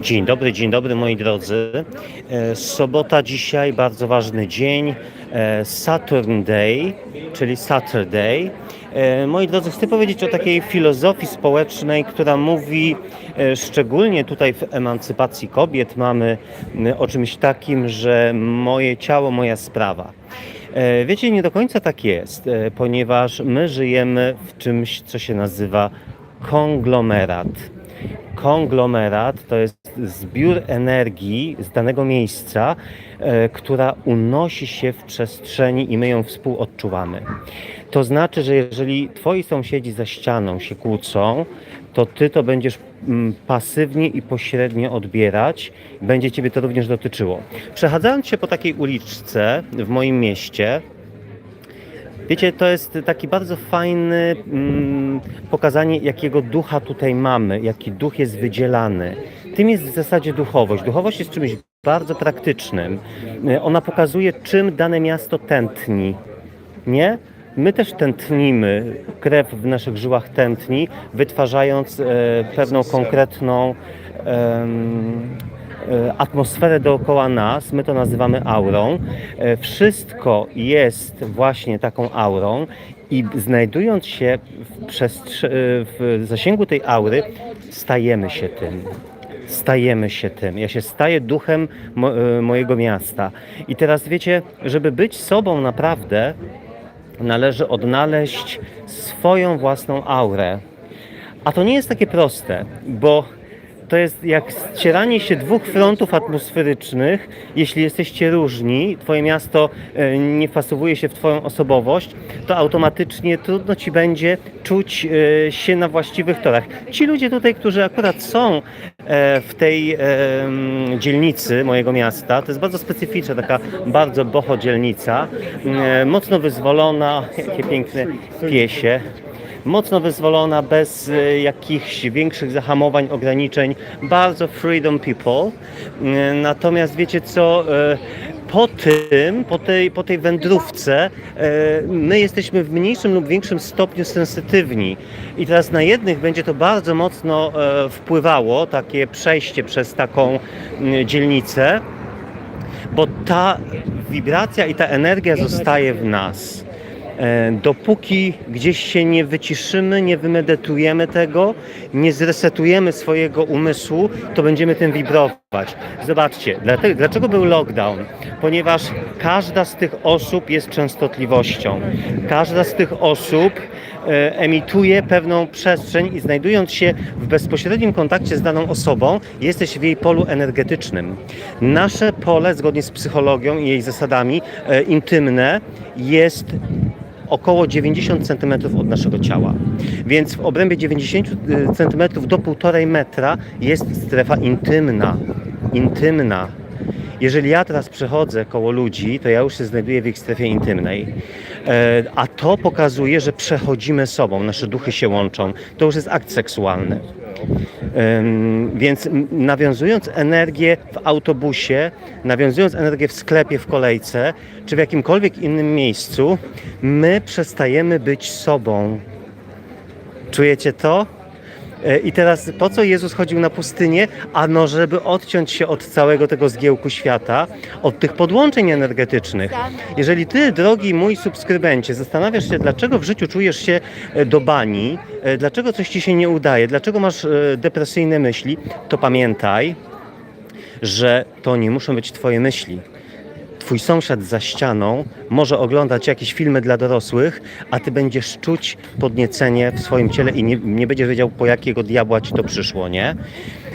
Dzień dobry, dzień dobry moi drodzy. E, Sobota dzisiaj, bardzo ważny dzień. e, Saturn Day, czyli Saturday. E, Moi drodzy, chcę powiedzieć o takiej filozofii społecznej, która mówi, szczególnie tutaj w emancypacji kobiet, mamy o czymś takim, że moje ciało, moja sprawa. Wiecie, nie do końca tak jest, ponieważ my żyjemy w czymś, co się nazywa konglomerat. Konglomerat to jest zbiór energii z danego miejsca, e, która unosi się w przestrzeni i my ją współodczuwamy. To znaczy, że jeżeli twoi sąsiedzi za ścianą się kłócą, to ty to będziesz mm, pasywnie i pośrednio odbierać. Będzie ciebie to również dotyczyło. Przechadzając się po takiej uliczce w moim mieście, Wiecie, to jest taki bardzo fajny mm, pokazanie, jakiego ducha tutaj mamy, jaki duch jest wydzielany. Tym jest w zasadzie duchowość. Duchowość jest czymś bardzo praktycznym. E, Ona pokazuje, czym dane miasto tętni. Nie? My też tętnimy, krew w naszych żyłach tętni, wytwarzając e, pewną konkretną e, atmosferę dookoła nas, my to nazywamy aurą. E, Wszystko jest właśnie taką aurą i znajdując się w, e, w zasięgu tej aury, stajemy się tym. Stajemy się tym. Ja się staję duchem mo- e, mojego miasta. I teraz wiecie, żeby być sobą naprawdę, należy odnaleźć swoją własną aurę. A to nie jest takie proste, bo to jest jak ścieranie się dwóch frontów atmosferycznych. Jeśli jesteście różni, twoje miasto e, nie wpasowuje się w twoją osobowość, to automatycznie trudno ci będzie czuć e, się na właściwych torach. Ci ludzie tutaj, którzy akurat są e, w tej dzielnicy mojego miasta, to jest bardzo specyficzna, taka bardzo boho dzielnica, mocno wyzwolona, jakie piękne piesie mocno wyzwolona, bez e, jakichś większych zahamowań, ograniczeń. Bardzo freedom people. E, Natomiast wiecie co? e, Po tym, po tej, po tej wędrówce, my jesteśmy w mniejszym lub większym stopniu sensytywni. I teraz na jednych będzie to bardzo mocno wpływało, takie przejście przez taką dzielnicę, bo ta wibracja i ta energia zostaje w nas. E, Dopóki gdzieś się nie wyciszymy, nie wymedytujemy tego, nie zresetujemy swojego umysłu, to będziemy tym wibrować. Zobaczcie, dlaczego był lockdown? Ponieważ każda z tych osób jest częstotliwością. Każda z tych osób e, emituje pewną przestrzeń i znajdując się w bezpośrednim kontakcie z daną osobą, jesteś w jej polu energetycznym. Nasze pole, zgodnie z psychologią i jej zasadami, e, intymne jest około 90 cm od naszego ciała. Więc w obrębie 90 cm do 1,5 metra jest strefa intymna. Intymna. Jeżeli ja teraz przechodzę koło ludzi, to ja już się znajduję w ich strefie intymnej. E, A to pokazuje, że przechodzimy sobą, nasze duchy się łączą. To już jest akt seksualny. Więc nawiązując energię w autobusie, nawiązując energię w sklepie, w kolejce, czy w jakimkolwiek innym miejscu, my przestajemy być sobą. Czujecie to? E, I teraz po co Jezus chodził na pustynię? Ano, żeby odciąć się od całego tego zgiełku świata, od tych podłączeń energetycznych. Jeżeli ty, drogi mój subskrybencie, zastanawiasz się, dlaczego w życiu czujesz się e, do bani, e, dlaczego coś ci się nie udaje, dlaczego masz depresyjne myśli, to pamiętaj, że to nie muszą być twoje myśli. Twój sąsiad za ścianą może oglądać jakieś filmy dla dorosłych, a ty będziesz czuć podniecenie w swoim ciele i nie, nie będziesz wiedział, po jakiego diabła ci to przyszło, nie?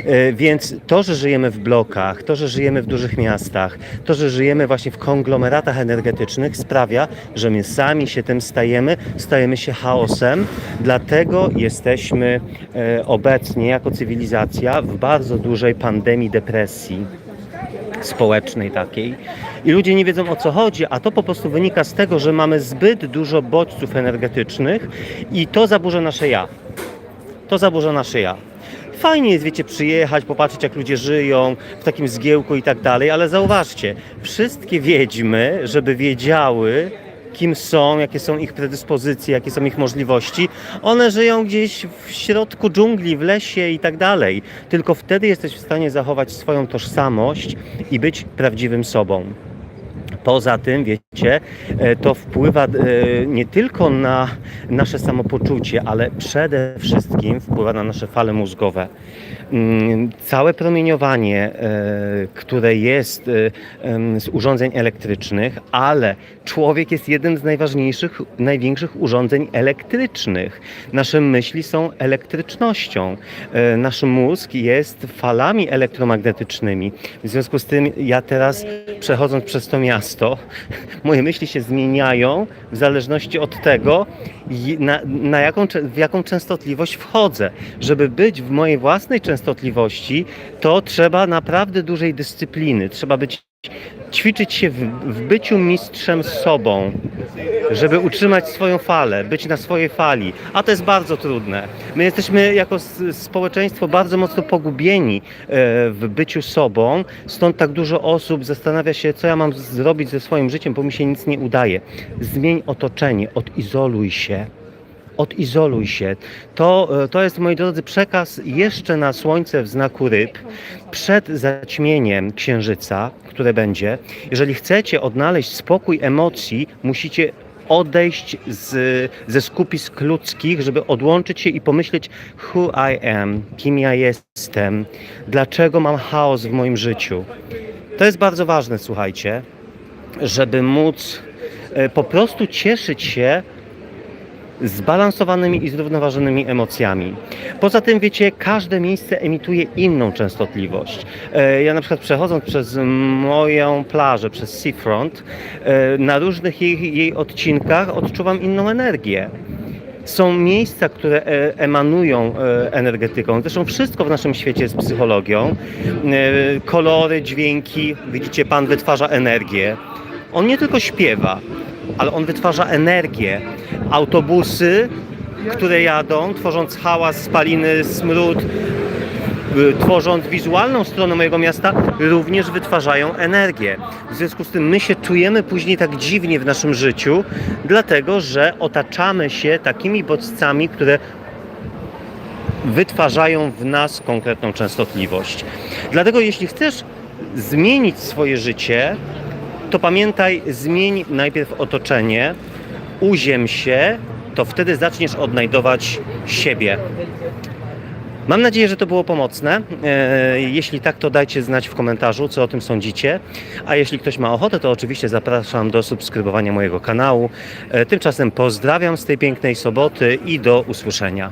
E, Więc to, że żyjemy w blokach, to, że żyjemy w dużych miastach, to, że żyjemy właśnie w konglomeratach energetycznych, sprawia, że my sami się tym stajemy, stajemy się chaosem. Dlatego jesteśmy e, obecnie jako cywilizacja w bardzo dużej pandemii depresji społecznej takiej i ludzie nie wiedzą o co chodzi, a to po prostu wynika z tego, że mamy zbyt dużo bodźców energetycznych i to zaburza nasze ja. To zaburza nasze ja. Fajnie jest, wiecie, przyjechać, popatrzeć jak ludzie żyją w takim zgiełku i tak dalej, ale zauważcie, wszystkie wiedźmy, żeby wiedziały, kim są, jakie są ich predyspozycje, jakie są ich możliwości. One żyją gdzieś w środku dżungli, w lesie i tak dalej. Tylko wtedy jesteś w stanie zachować swoją tożsamość i być prawdziwym sobą. Poza tym, wiecie, e, to wpływa e, nie tylko na nasze samopoczucie, ale przede wszystkim wpływa na nasze fale mózgowe. Mm, Całe promieniowanie, e, które jest e, z urządzeń elektrycznych, ale człowiek jest jednym z najważniejszych, największych urządzeń elektrycznych. Nasze myśli są elektrycznością. E, Nasz mózg jest falami elektromagnetycznymi. W związku z tym ja teraz przechodząc przez to miasto, moje myśli się zmieniają w zależności od tego, na, na jaką, w jaką częstotliwość wchodzę. Żeby być w mojej własnej częstotliwości, to trzeba naprawdę dużej dyscypliny. Trzeba być, ćwiczyć się w, w byciu mistrzem sobą, żeby utrzymać swoją falę, być na swojej fali. A to jest bardzo trudne. My jesteśmy jako społeczeństwo bardzo mocno pogubieni e, w byciu sobą, stąd tak dużo osób zastanawia się, co ja mam zrobić ze swoim życiem, bo mi się nic nie udaje. Zmień otoczenie, odizoluj się. Odizoluj się. To, e, to jest, moi drodzy, przekaz jeszcze na słońce w znaku ryb, przed zaćmieniem księżyca, które będzie. Jeżeli chcecie odnaleźć spokój emocji, musicie odejść z, ze skupisk ludzkich, żeby odłączyć się i pomyśleć who I am, kim ja jestem, dlaczego mam chaos w moim życiu. To jest bardzo ważne, słuchajcie, żeby móc e, po prostu cieszyć się zbalansowanymi i zrównoważonymi emocjami. Poza tym, wiecie, każde miejsce emituje inną częstotliwość. E, Ja na przykład przechodząc przez moją plażę, przez Seafront, e, na różnych jej, jej odcinkach odczuwam inną energię. Są miejsca, które e, emanują energetyką. Zresztą wszystko w naszym świecie jest psychologią. Kolory, dźwięki, widzicie, Pan wytwarza energię. On nie tylko śpiewa, ale on wytwarza energię. Autobusy, które jadą, tworząc hałas, spaliny, smród, y, tworząc wizualną stronę mojego miasta, również wytwarzają energię. W związku z tym my się czujemy później tak dziwnie w naszym życiu, dlatego że otaczamy się takimi bodźcami, które wytwarzają w nas konkretną częstotliwość. Dlatego jeśli chcesz zmienić swoje życie, to pamiętaj, zmień najpierw otoczenie, uziem się, to wtedy zaczniesz odnajdować siebie. Mam nadzieję, że to było pomocne. E, Jeśli tak, to dajcie znać w komentarzu, co o tym sądzicie. A jeśli ktoś ma ochotę, to oczywiście zapraszam do subskrybowania mojego kanału. E, Tymczasem pozdrawiam z tej pięknej soboty i do usłyszenia.